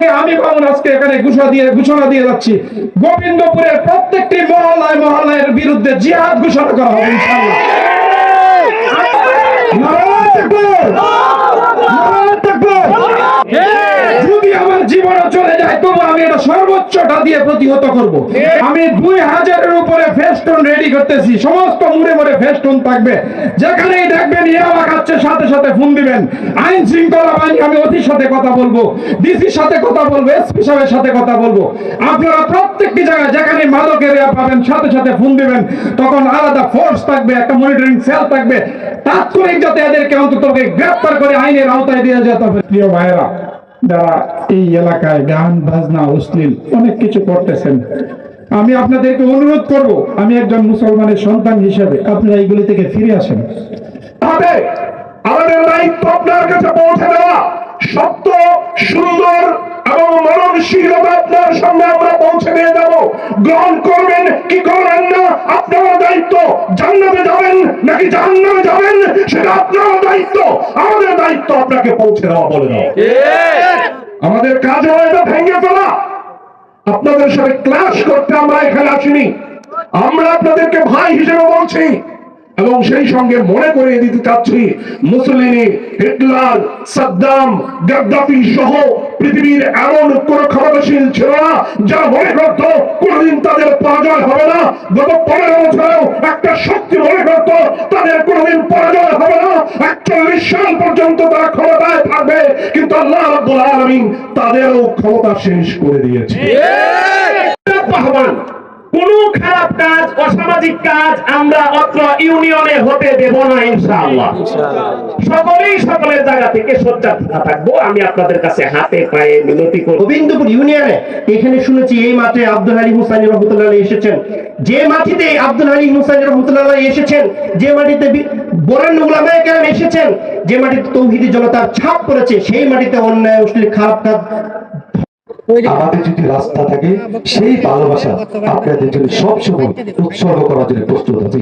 আমি বামুন আজকে এখানে ঘোষণা দিয়ে ঘোষণা দিয়ে যাচ্ছি? গোবিন্দপুরের প্রত্যেকটি মহল্লায় মহল্লায়ের বিরুদ্ধে জিহাদ ঘোষণা করা হবে ইনশাআল্লাহ। জীবনে চলে যায় তবু আমি এটা সর্বোচ্চটা দিয়ে প্রতিহত করব। আমি দুই হাজারের উপরে ফেস্টন রেডি করতেছি সমস্ত মুড়ে মুড়ে ফেস্টন থাকবে। যেখানেই দেখবেন ইয়াবা খাচ্ছে সাথে সাথে ফোন দিবেন। আইন শৃঙ্খলা বাহিনী আমি অতির সাথে কথা বলব ডিসির সাথে কথা বলব এসপি সাহেবের সাথে কথা বলব। আপনারা প্রত্যেকটি জায়গায় যেখানে মাদকের পাবেন সাথে সাথে ফোন দিবেন। তখন আলাদা ফোর্স থাকবে একটা মনিটরিং সেল থাকবে। তাৎক্ষণিক যাতে এদেরকে অন্তত গ্রেপ্তার করে আইনের আওতায় দিয়ে যেতে হবে প্রিয় ভাইয়েরা যারা এই এলাকায় গান, বাজনা, অশ্লীল অনেক কিছু করতেছেন, আমি আপনাদেরকে অনুরোধ করব, আমি একজন মুসলমানের সন্তান হিসেবে আপনারা এইগুলি থেকে ফিরে আসেন। আপনার কাছে পৌঁছে দেওয়া সত্য, সুন্দর এবং মননশীলতা আপনার সামনে আমরা পৌঁছে দিয়ে যাব। গ্রহণ করবেন কি করবেন না আপনার দায়িত্ব। জান্নাতে যাবেন নাকি জাহান্নামে যাবেন সেটা আপনার দায়িত্ব। আমাদের দায়িত্ব আপনাকে পৌঁছে দেওয়া বলে দাও। আমাদের কাজ হলো এটা ভেঙে ফেলা। আপনাদের সাথে ক্লাস করতে আমরা এখানে আসিনি। আমরা আপনাদেরকে ভাই হিসেবে বলছি। এবং সেই সঙ্গে মনে করিয়ে দিতে চাচ্ছি মুসলিনি হিটলার সাদ্দাম গাদ্দাফি সহ পৃথিবীর এমন কোন ক্ষমতাশীল ছিল না যারা মনে করত কোনদিন তাদের পরাজয় হবে না। গত পনেরো বছরেও একটা শক্তি মনে করত তাদের কোনদিন পরাজয় হবে না। একচল্লিশ সাল পর্যন্ত তারা ক্ষমতায় থাকবে কিন্তু আল্লাহ রাব্বুল আলামিন তাদেরও ক্ষমতা শেষ করে দিয়েছে। আহ্বান কোন খারাপ কাজ অসামাজিক কাজ আমরা অত্র ইউনিয়নে হতে দেব না ইনশাআল্লাহ। সকলেই সকলের জায়গা থেকে থাকব। আমি আপনাদের কাছে হাতে পায়ে মিনতি করব। গোবিন্দপুর ইউনিয়নে এখানে শুনেছি এই মাঠে আব্দুল আলী হুসাইন রহমতুল্লাহ এসেছেন। যে মাটিতে আব্দুল আলী হুসাইন রহমতুল্লাহ এসেছেন যে মাটিতে বরেণ্য উলামায়ে কেরাম এসেছেন যে মাটিতে তৌহিদি জনতার ছাপ পড়েছে সেই মাটিতে অন্যায় অশ্লীল খারাপ কাজ আমাদের যদি রাস্তা থাকে সেই ভালোবাসা আপনাদের জন্য সবসময় উৎসর্গ করার জন্য প্রস্তুত আছে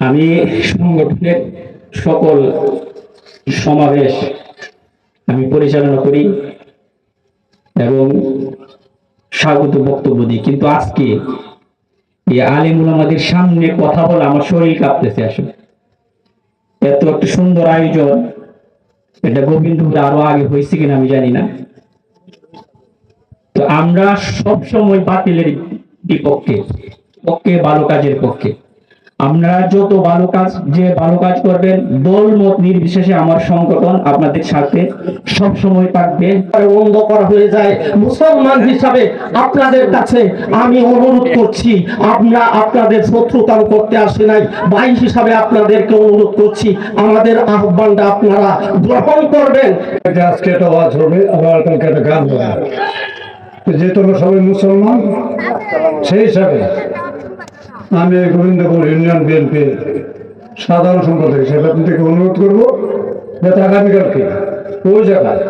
আমি সংগঠনের সকল সমাবেশ আমি পরিচালনা করি এবং স্বাগত বক্তব্য দিই। কিন্তু আজকে এই আলিমুল আমাদের সামনে কথা বলে আমার শরীর কাঁপতেছে আসলে। এত একটা সুন্দর আয়োজন এটা গোবিন্দপুরে আরও আগে হয়েছে কিনা আমি জানি না। তো আমরা সবসময় বাতিলের বিপক্ষে, পক্ষে, ভালো কাজের পক্ষে। আপনারা যত ভালো কাজ যে ভালো কাজ করবেন দল মত নির্বিশেষে আমার সংগঠন আপনাদের সাথে সব সময় থাকবে। বন্ধ করা হয়ে যায়। মুসলমান হিসাবে আপনাদের কাছে আমি অনুরোধ করছি আমরা আপনাদের শত্রুতা করতে আসে নাই। ভাই হিসাবে আপনাদেরকে অনুরোধ করছি আমাদের আহ্বানটা আপনারা গ্রহণ করবেন। আজকে একটা ওয়াজ হবে আবার কালকে একটা গান হবে। তো যেহেতু আমরা সবাই মুসলমান সেই হিসাবে আমি এই গোবিন্দপুর ইউনিয়ন বিএনপি সাধারণ সম্পাদক হিসেবে আপনাদেরকে অনুরোধ করব যাতে আগামীকালকে ওই জায়গায়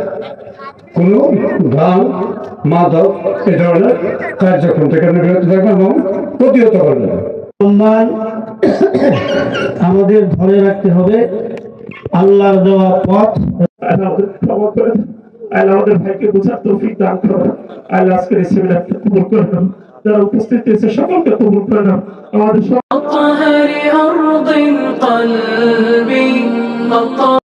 কোনো গান মাদক এ ধরনের কার্যক্রম থেকে আপনি বিরত থাকবেন এবং প্রতিহত করবেন। সম্মান আমাদের ধরে রাখতে হবে আল্লাহর দেওয়া পথ। আল্লাহ আমাদের করে ভাইকে বোঝার তৌফিক দান করুন। আল্লাহ আজকের এই সেমিনারকে কবুল করে যারা উপস্থিত হয়েছে সকলকে কবুল করে নেন আমাদের